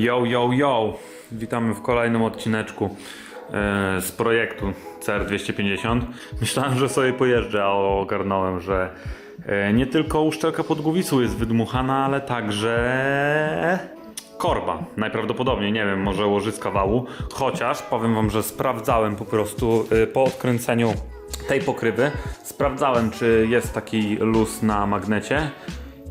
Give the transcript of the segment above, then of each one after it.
Yo, yo, yo! Witamy w kolejnym odcineczku e, z projektu CR250. Myślałem, że sobie pojeżdżę, a ogarnąłem, że e, nie tylko uszczelka pod głowicą jest wydmuchana, ale także korba. Najprawdopodobniej, nie wiem, może łożyska wału. Chociaż powiem wam, że sprawdzałem po prostu e, po odkręceniu tej pokrywy, sprawdzałem, czy jest taki luz na magnecie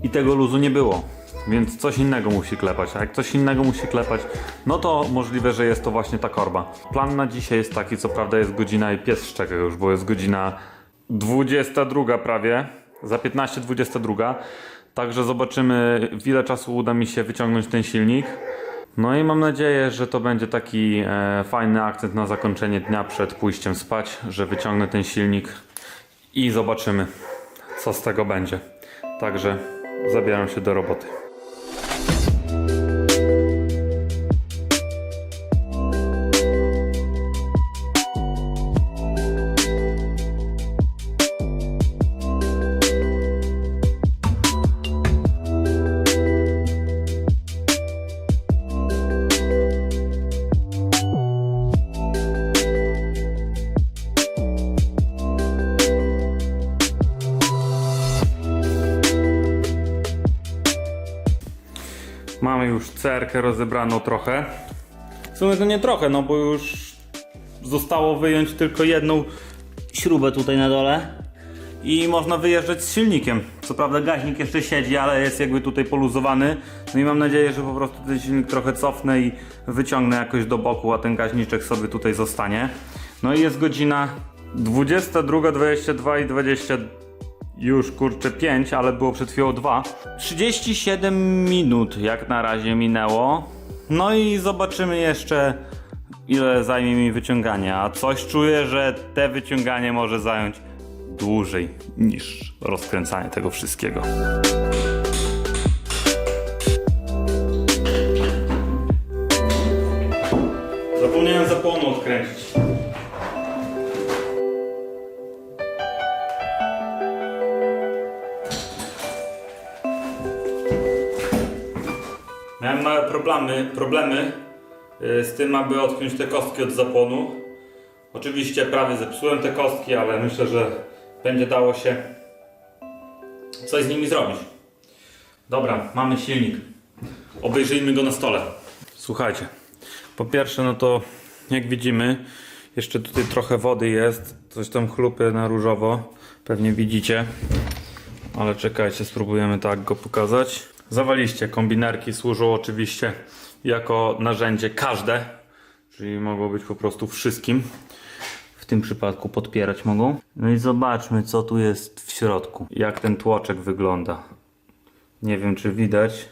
i tego luzu nie było. Więc coś innego musi klepać, a jak coś innego musi klepać, no to możliwe, że jest to właśnie ta korba. Plan na dzisiaj jest taki, co prawda jest godzina i pies szczeka już, bo jest godzina 22 prawie, za 15-22. Także zobaczymy, w ile czasu uda mi się wyciągnąć ten silnik. No i mam nadzieję, że to będzie taki e, fajny akcent na zakończenie dnia przed pójściem spać, że wyciągnę ten silnik i zobaczymy, co z tego będzie. Także zabieram się do roboty. Już cerkę rozebraną trochę. W sumie to nie trochę, no bo już zostało wyjąć tylko jedną śrubę tutaj na dole i można wyjeżdżać z silnikiem. Co prawda gaźnik jeszcze siedzi, ale jest jakby tutaj poluzowany. No i mam nadzieję, że po prostu ten silnik trochę cofnę i wyciągnę jakoś do boku, a ten gaźniczek sobie tutaj zostanie. No i jest godzina 22, 22 i 20 już kurczę 5, ale było przed chwilą 2. 37 minut jak na razie minęło. No i zobaczymy jeszcze ile zajmie mi wyciąganie. A coś czuję, że te wyciąganie może zająć dłużej niż rozkręcanie tego wszystkiego. Problemy, y, z tym, aby odpiąć te kostki od zapłonu. Oczywiście prawie zepsułem te kostki, ale myślę, że będzie dało się coś z nimi zrobić. Dobra, mamy silnik. Obejrzyjmy go na stole. Słuchajcie, po pierwsze, no to jak widzimy, jeszcze tutaj trochę wody jest. Coś tam chlupie na różowo. Pewnie widzicie. Ale czekajcie, spróbujemy tak go pokazać. Zawaliście, kombinerki służą oczywiście jako narzędzie każde, czyli mogą być po prostu wszystkim. W tym przypadku podpierać mogą. No i zobaczmy, co tu jest w środku. Jak ten tłoczek wygląda. Nie wiem, czy widać,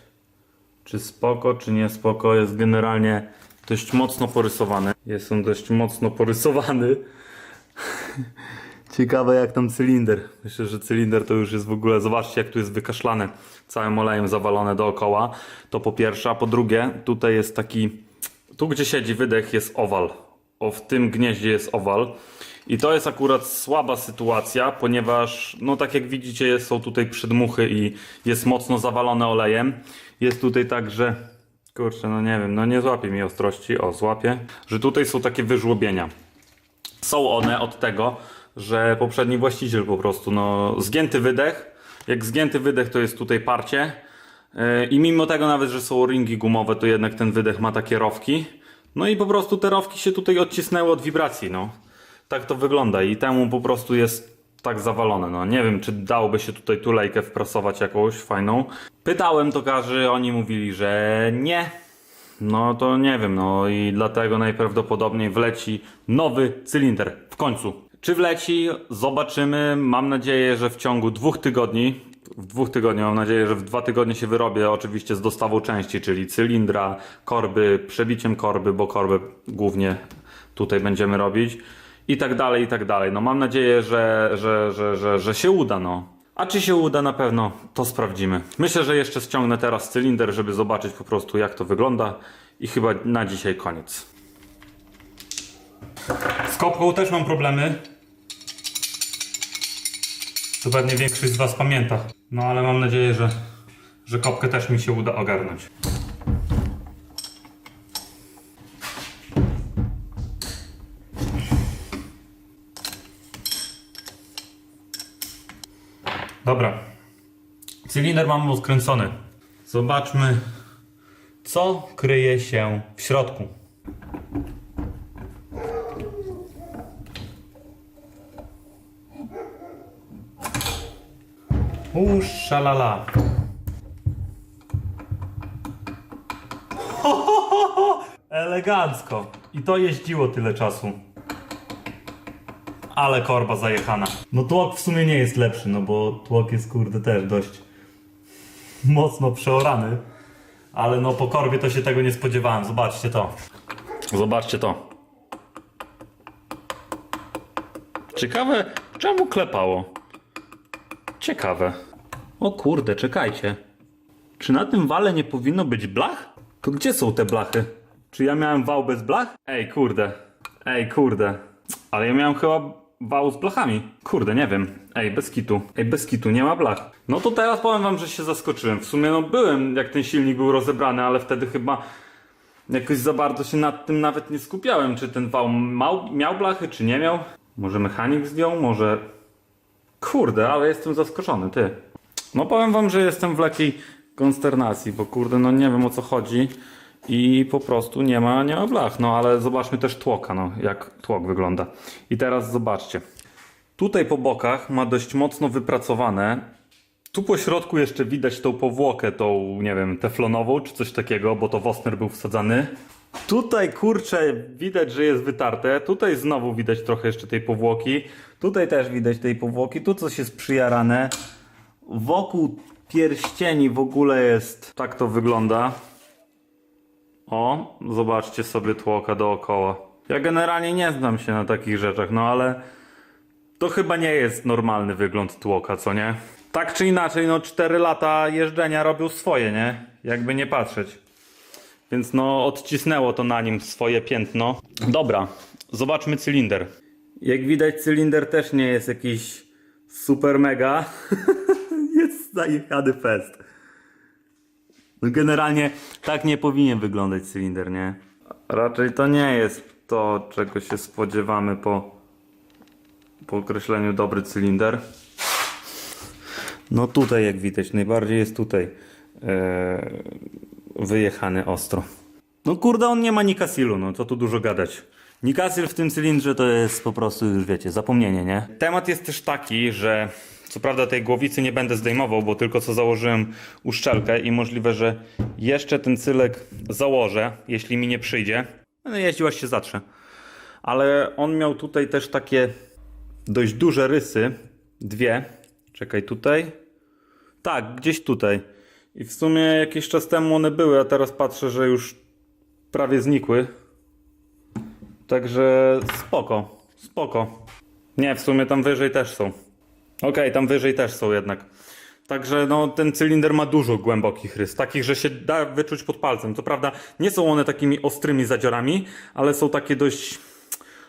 czy spoko, czy nie spoko. Jest generalnie dość mocno porysowany. Jest on dość mocno porysowany. Ciekawe jak tam cylinder. Myślę, że cylinder to już jest w ogóle, zobaczcie jak tu jest wykaszlane, całym olejem zawalone dookoła. To po pierwsze, a po drugie, tutaj jest taki, tu gdzie siedzi wydech jest owal. O, w tym gnieździe jest owal. I to jest akurat słaba sytuacja, ponieważ, no tak jak widzicie, są tutaj przedmuchy i jest mocno zawalone olejem. Jest tutaj także, kurczę, no nie wiem, no nie złapie mi ostrości, o złapie, że tutaj są takie wyżłobienia. Są one od tego, że poprzedni właściciel po prostu, no, zgięty wydech. Jak zgięty wydech to jest tutaj parcie. Yy, I mimo tego nawet, że są ringi gumowe, to jednak ten wydech ma takie rowki. No i po prostu te rowki się tutaj odcisnęły od wibracji, no. Tak to wygląda i temu po prostu jest tak zawalone, no. Nie wiem, czy dałoby się tutaj tulejkę wprasować jakąś fajną. Pytałem tokarzy, oni mówili, że nie, no to nie wiem, no i dlatego najprawdopodobniej wleci nowy cylinder w końcu. Czy wleci? Zobaczymy. Mam nadzieję, że w ciągu dwóch tygodni, w dwóch tygodni, mam nadzieję, że w dwa tygodnie się wyrobię, oczywiście z dostawą części, czyli cylindra, korby, przebiciem korby, bo korby głównie tutaj będziemy robić i tak dalej, i tak dalej. No mam nadzieję, że, że, że, że, że się uda, no. A czy się uda na pewno, to sprawdzimy. Myślę, że jeszcze ściągnę teraz cylinder, żeby zobaczyć po prostu jak to wygląda i chyba na dzisiaj koniec. Z kopką też mam problemy. To pewnie większość z Was pamięta. No ale mam nadzieję, że, że kopkę też mi się uda ogarnąć. Dobra. Cylinder mam rozkręcony. Zobaczmy, co kryje się w środku. Ho. Elegancko. I to jeździło tyle czasu. Ale korba zajechana. No tłok w sumie nie jest lepszy, no bo tłok jest kurde też dość mocno przeorany. Ale no po korbie to się tego nie spodziewałem. Zobaczcie to. Zobaczcie to. Ciekawe, czemu klepało? Ciekawe. O kurde, czekajcie. Czy na tym wale nie powinno być blach? To gdzie są te blachy? Czy ja miałem wał bez blach? Ej, kurde. Ej, kurde. Ale ja miałem chyba wał z blachami. Kurde, nie wiem. Ej, bez kitu. Ej, bez kitu, nie ma blach. No to teraz powiem wam, że się zaskoczyłem. W sumie no byłem, jak ten silnik był rozebrany, ale wtedy chyba jakoś za bardzo się nad tym nawet nie skupiałem. Czy ten wał miał blachy, czy nie miał? Może mechanik zdjął, może... Kurde, ale jestem zaskoczony, ty. No powiem wam, że jestem w lekkiej konsternacji, bo kurde, no nie wiem o co chodzi i po prostu nie ma, nie ma blach. No ale zobaczmy też tłoka, no jak tłok wygląda. I teraz zobaczcie. Tutaj po bokach ma dość mocno wypracowane. Tu po środku jeszcze widać tą powłokę, tą, nie wiem, teflonową czy coś takiego, bo to Wosner był wsadzany. Tutaj kurczę, widać, że jest wytarte. Tutaj znowu widać trochę jeszcze tej powłoki. Tutaj też widać tej powłoki. Tu coś jest przyjarane. Wokół pierścieni w ogóle jest. Tak to wygląda. O, zobaczcie sobie tłoka dookoła. Ja generalnie nie znam się na takich rzeczach, no ale to chyba nie jest normalny wygląd tłoka, co nie? Tak czy inaczej, no 4 lata jeżdżenia robią swoje, nie? Jakby nie patrzeć. Więc no odcisnęło to na nim swoje piętno. Dobra, zobaczmy cylinder. Jak widać cylinder też nie jest jakiś super mega. jest zajechany fest. No generalnie tak nie powinien wyglądać cylinder, nie? Raczej to nie jest to, czego się spodziewamy po, po określeniu dobry cylinder. No tutaj jak widać, najbardziej jest tutaj e, wyjechany ostro. No kurde, on nie ma Nikasilu, no co tu dużo gadać. Nikasil w tym cylindrze to jest po prostu już wiecie, zapomnienie, nie? Temat jest też taki, że co prawda tej głowicy nie będę zdejmował, bo tylko co założyłem uszczelkę i możliwe, że jeszcze ten cylek założę, jeśli mi nie przyjdzie. No jeździł aż się zatrze. Ale on miał tutaj też takie dość duże rysy. Dwie. Czekaj, tutaj. Tak, gdzieś tutaj. I w sumie jakiś czas temu one były, a teraz patrzę, że już prawie znikły. Także spoko, spoko. Nie, w sumie tam wyżej też są. Okej, tam wyżej też są jednak. Także no, ten cylinder ma dużo głębokich rys, takich, że się da wyczuć pod palcem. Co prawda nie są one takimi ostrymi zadziorami, ale są takie dość,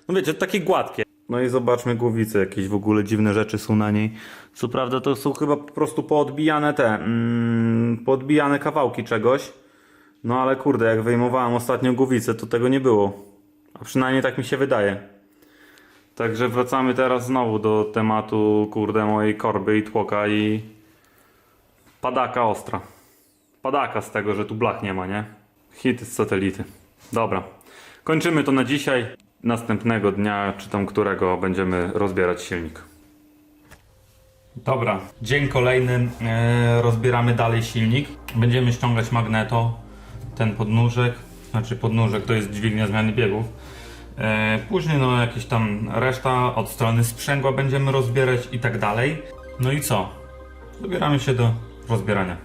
no wiecie, takie gładkie. No i zobaczmy głowicę, jakieś w ogóle dziwne rzeczy są na niej. Co prawda to są chyba po prostu poodbijane te, mm, poodbijane kawałki czegoś. No ale kurde, jak wyjmowałem ostatnią głowicę, to tego nie było. A przynajmniej tak mi się wydaje. Także wracamy teraz znowu do tematu, kurde, mojej korby i tłoka i padaka ostra. Padaka z tego, że tu blach nie ma, nie? Hit z satelity. Dobra. Kończymy to na dzisiaj. Następnego dnia, czy tam którego, będziemy rozbierać silnik. Dobra, dzień kolejny. E, rozbieramy dalej silnik. Będziemy ściągać magneto, ten podnóżek. Znaczy podnóżek to jest dźwignia zmiany biegów. E, później no jakieś tam reszta od strony sprzęgła będziemy rozbierać i tak dalej. No i co? Zabieramy się do rozbierania.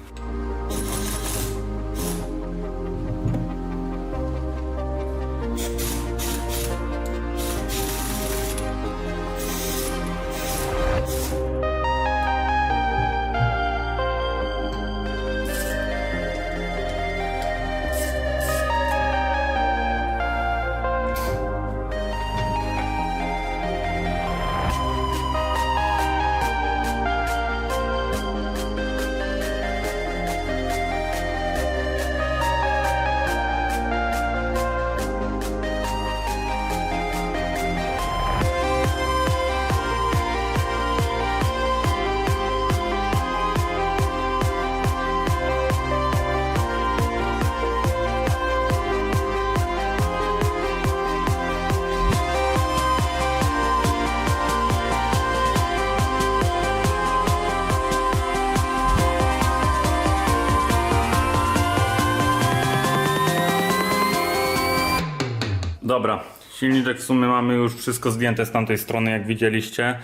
Silniczek w sumie mamy już wszystko zdjęte z tamtej strony, jak widzieliście.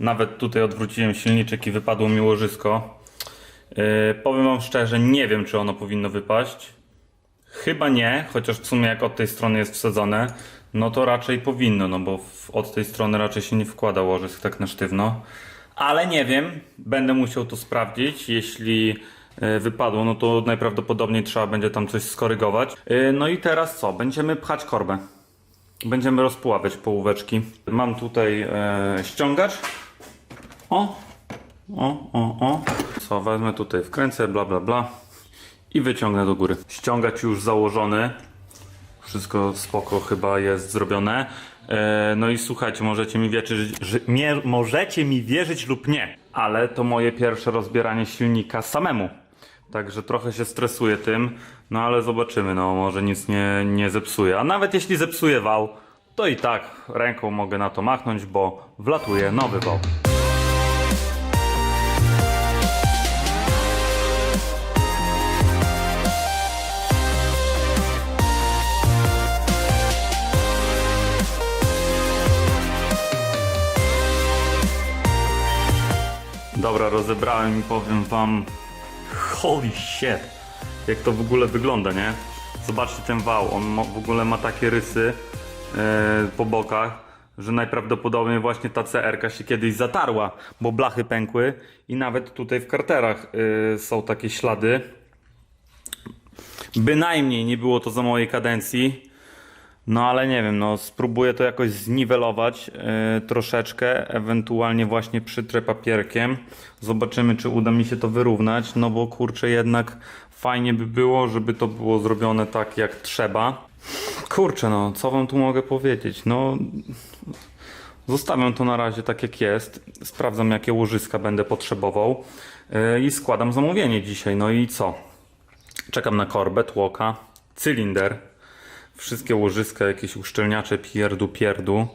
Nawet tutaj odwróciłem silniczek i wypadło mi łożysko. Yy, powiem wam szczerze, nie wiem czy ono powinno wypaść. Chyba nie, chociaż w sumie jak od tej strony jest wsadzone, no to raczej powinno, no bo w, od tej strony raczej się nie wkłada łożysk tak na sztywno. Ale nie wiem, będę musiał to sprawdzić. Jeśli e, wypadło, no to najprawdopodobniej trzeba będzie tam coś skorygować. E, No i teraz co? Będziemy pchać korbę. Będziemy rozpuławiać połóweczki. Mam tutaj e, ściągacz. O, o, o, o. Co, wezmę tutaj, wkręcę, bla, bla, bla. I wyciągnę do góry. Ściągacz już założony. Wszystko spoko chyba jest zrobione. E, no i słuchajcie, możecie mi wierzyć, że, możecie mi wierzyć lub nie, ale to moje pierwsze rozbieranie silnika samemu. Także trochę się stresuję tym, no ale zobaczymy, no może nic nie, nie zepsuje. A nawet jeśli zepsuje wał, to i tak ręką mogę na to machnąć, bo wlatuje nowy wał. Dobra, rozebrałem i powiem wam Holy shit Jak to w ogóle wygląda, nie? Zobaczcie ten wał, on ma, w ogóle ma takie rysy e, po bokach że najprawdopodobniej właśnie ta CR się kiedyś zatarła, bo blachy pękły i nawet tutaj w karterach e, są takie ślady. Bynajmniej nie było to za mojej kadencji. No ale nie wiem, no spróbuję to jakoś zniwelować yy, troszeczkę, ewentualnie właśnie przytrę papierkiem. Zobaczymy, czy uda mi się to wyrównać, no bo kurczę, jednak fajnie by było, żeby to było zrobione tak jak trzeba. Kurczę, no co wam tu mogę powiedzieć? No zostawiam to na razie tak jak jest. Sprawdzam, jakie łożyska będę potrzebował yy, i składam zamówienie dzisiaj. No i co? Czekam na korbę, tłoka, cylinder wszystkie łożyska, jakieś uszczelniacze pierdu pierdu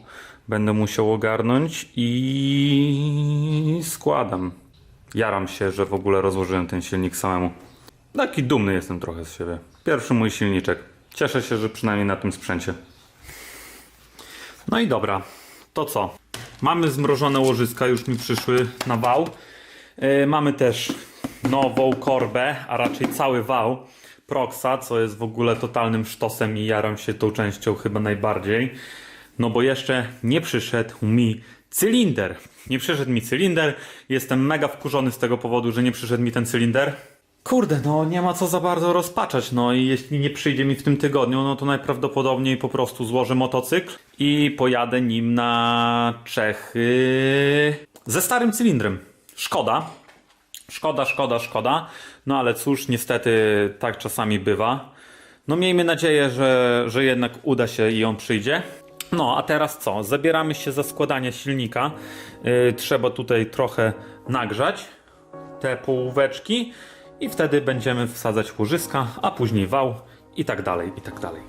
będę musiał ogarnąć i składam. Jaram się, że w ogóle rozłożyłem ten silnik samemu. Taki dumny jestem trochę z siebie. Pierwszy mój silniczek. Cieszę się, że przynajmniej na tym sprzęcie. No i dobra, to co? Mamy zmrożone łożyska, już mi przyszły na wał. Yy, mamy też nową korbę, a raczej cały wał. Proxa, co jest w ogóle totalnym sztosem i jaram się tą częścią chyba najbardziej. No bo jeszcze nie przyszedł mi cylinder. Nie przyszedł mi cylinder. Jestem mega wkurzony z tego powodu, że nie przyszedł mi ten cylinder. Kurde, no nie ma co za bardzo rozpaczać. No i jeśli nie przyjdzie mi w tym tygodniu, no to najprawdopodobniej po prostu złożę motocykl i pojadę nim na Czechy ze starym cylindrem. Szkoda, Szkoda, szkoda, szkoda. No ale cóż, niestety tak czasami bywa. No miejmy nadzieję, że, że jednak uda się i on przyjdzie. No a teraz co? Zabieramy się za składanie silnika. Yy, trzeba tutaj trochę nagrzać te połóweczki i wtedy będziemy wsadzać łożyska, a później wał i tak dalej, i tak dalej.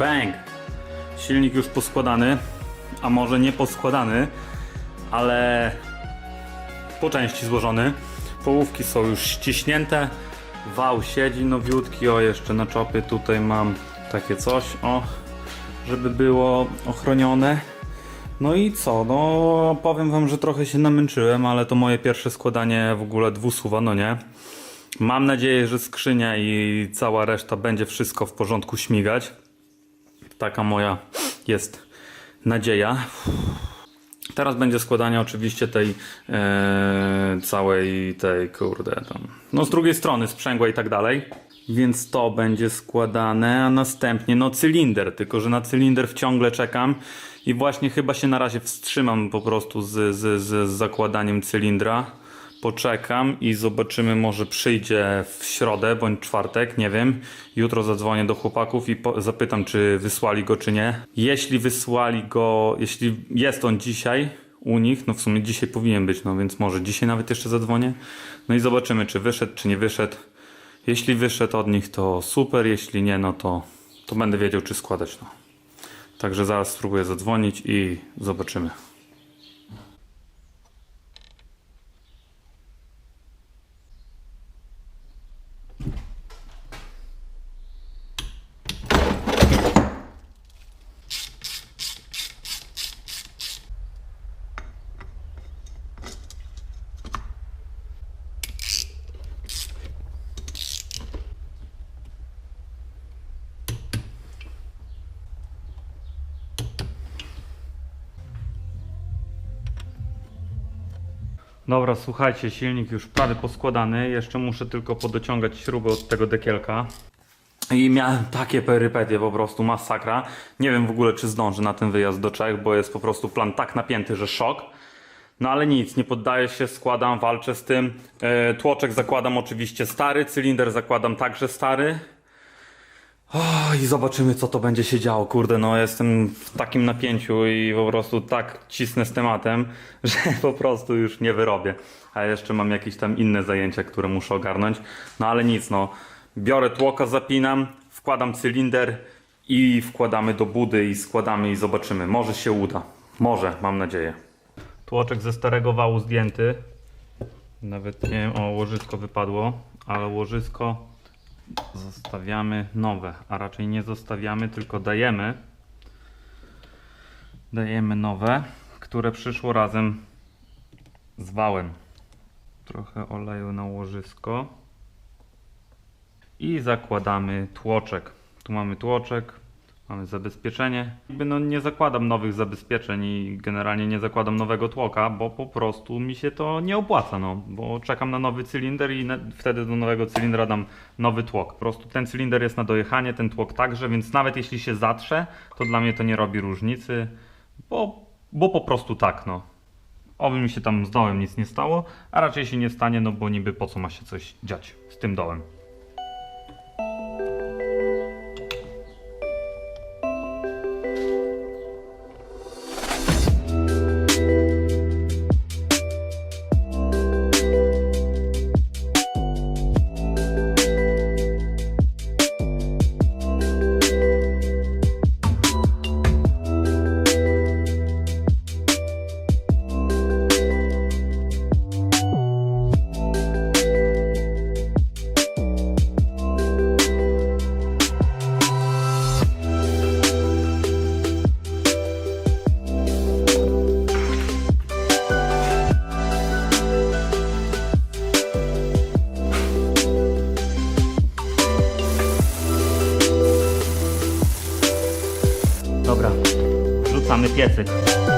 Bang! Silnik już poskładany, a może nie poskładany, ale po części złożony. Połówki są już ściśnięte, wał siedzi nowiutki, o jeszcze na czopie tutaj mam takie coś, o, żeby było ochronione. No i co, no powiem wam, że trochę się namęczyłem, ale to moje pierwsze składanie w ogóle dwusuwa, no nie? Mam nadzieję, że skrzynia i cała reszta będzie wszystko w porządku śmigać. Taka moja jest nadzieja. Teraz będzie składanie oczywiście tej e, całej tej kurde tam. No z drugiej strony sprzęgła i tak dalej. Więc to będzie składane, a następnie no cylinder, tylko że na cylinder ciągle czekam i właśnie chyba się na razie wstrzymam po prostu z, z, z zakładaniem cylindra. Poczekam i zobaczymy, może przyjdzie w środę bądź czwartek, nie wiem. Jutro zadzwonię do chłopaków i zapytam, czy wysłali go, czy nie. Jeśli wysłali go, jeśli jest on dzisiaj u nich, no w sumie dzisiaj powinien być, no więc może dzisiaj nawet jeszcze zadzwonię. No i zobaczymy, czy wyszedł, czy nie wyszedł. Jeśli wyszedł od nich, to super, jeśli nie, no to, to będę wiedział, czy składać. No. Także zaraz spróbuję zadzwonić i zobaczymy. Dobra, słuchajcie, silnik już prawie poskładany. Jeszcze muszę tylko podociągać śrubę od tego dekielka. I miałem takie perypetie, po prostu masakra. Nie wiem w ogóle, czy zdążę na ten wyjazd do Czech, bo jest po prostu plan tak napięty, że szok. No ale nic, nie poddaję się, składam, walczę z tym. E, tłoczek zakładam oczywiście stary, cylinder zakładam także stary. O, I zobaczymy, co to będzie się działo. Kurde, no jestem w takim napięciu i po prostu tak cisnę z tematem, że po prostu już nie wyrobię. A jeszcze mam jakieś tam inne zajęcia, które muszę ogarnąć. No ale nic, no. Biorę tłoka, zapinam, wkładam cylinder i wkładamy do budy i składamy i zobaczymy. Może się uda. Może, mam nadzieję. Tłoczek ze starego wału zdjęty. Nawet nie wiem, o łożysko wypadło, ale łożysko zostawiamy nowe, a raczej nie zostawiamy, tylko dajemy. Dajemy nowe, które przyszło razem z wałem. Trochę oleju na łożysko. I zakładamy tłoczek. Tu mamy tłoczek, mamy zabezpieczenie. No nie zakładam nowych zabezpieczeń i generalnie nie zakładam nowego tłoka, bo po prostu mi się to nie opłaca, no, bo czekam na nowy cylinder i wtedy do nowego cylindra dam nowy tłok. Po prostu ten cylinder jest na dojechanie, ten tłok także, więc nawet jeśli się zatrze, to dla mnie to nie robi różnicy, bo, bo po prostu tak, no. Oby mi się tam z dołem nic nie stało, a raczej się nie stanie, no bo niby po co ma się coś dziać z tym dołem. anlamlı piyasada.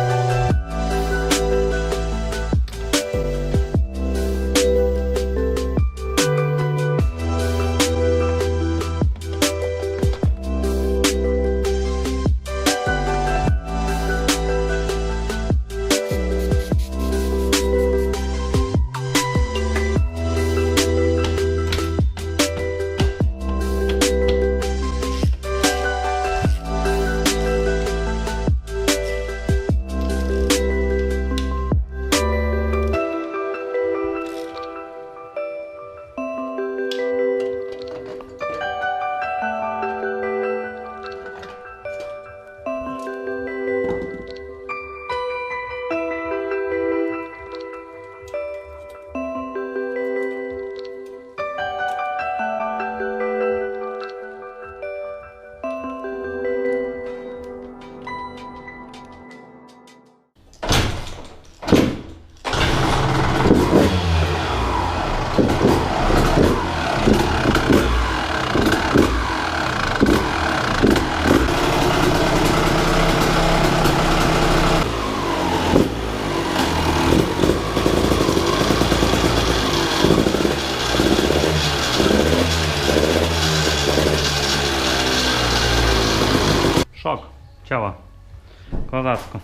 Kozacko.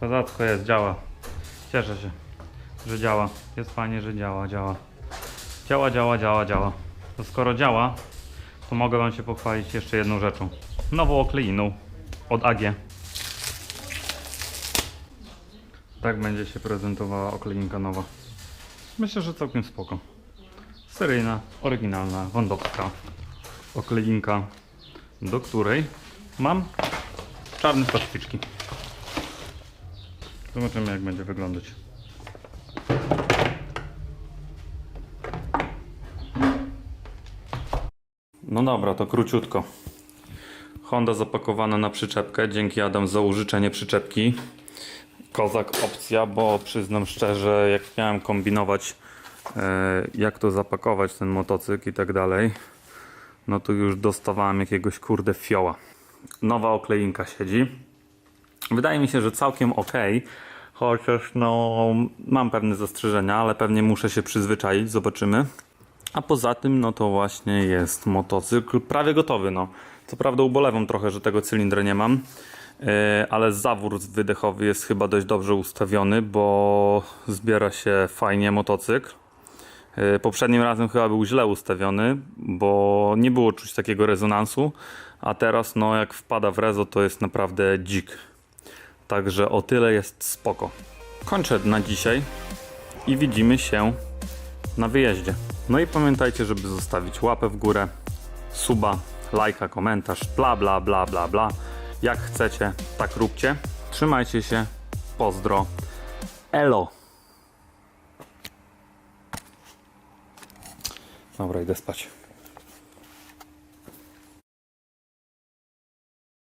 Kozacko jest, działa. Cieszę się, że działa. Jest fajnie, że działa, działa. Działa, działa, działa, działa. To skoro działa, to mogę Wam się pochwalić jeszcze jedną rzeczą. Nową okleiną od AG. Tak będzie się prezentowała okleinka nowa. Myślę, że całkiem spoko. Seryjna, oryginalna, wądowska okleinka, do której mam czarne plasticzki. Zobaczymy jak będzie wyglądać. No dobra, to króciutko. Honda zapakowana na przyczepkę. Dzięki Adam za użyczenie przyczepki. Kozak opcja, bo przyznam szczerze, jak miałem kombinować, e, jak to zapakować, ten motocykl i tak dalej, no to już dostawałem jakiegoś kurde fioła. Nowa okleinka siedzi. Wydaje mi się, że całkiem ok, chociaż no mam pewne zastrzeżenia, ale pewnie muszę się przyzwyczaić, zobaczymy. A poza tym, no to właśnie jest motocykl prawie gotowy. No. Co prawda ubolewam trochę, że tego cylindra nie mam, yy, ale zawór wydechowy jest chyba dość dobrze ustawiony, bo zbiera się fajnie motocykl. Yy, Poprzednim razem chyba był źle ustawiony, bo nie było czuć takiego rezonansu, a teraz no jak wpada w rezo to jest naprawdę dzik. Także o tyle jest spoko. Kończę na dzisiaj i widzimy się na wyjeździe. No i pamiętajcie, żeby zostawić łapę w górę, suba, lajka, komentarz, bla bla bla bla bla. Jak chcecie, tak róbcie. Trzymajcie się. Pozdro. Elo. Dobra, idę spać.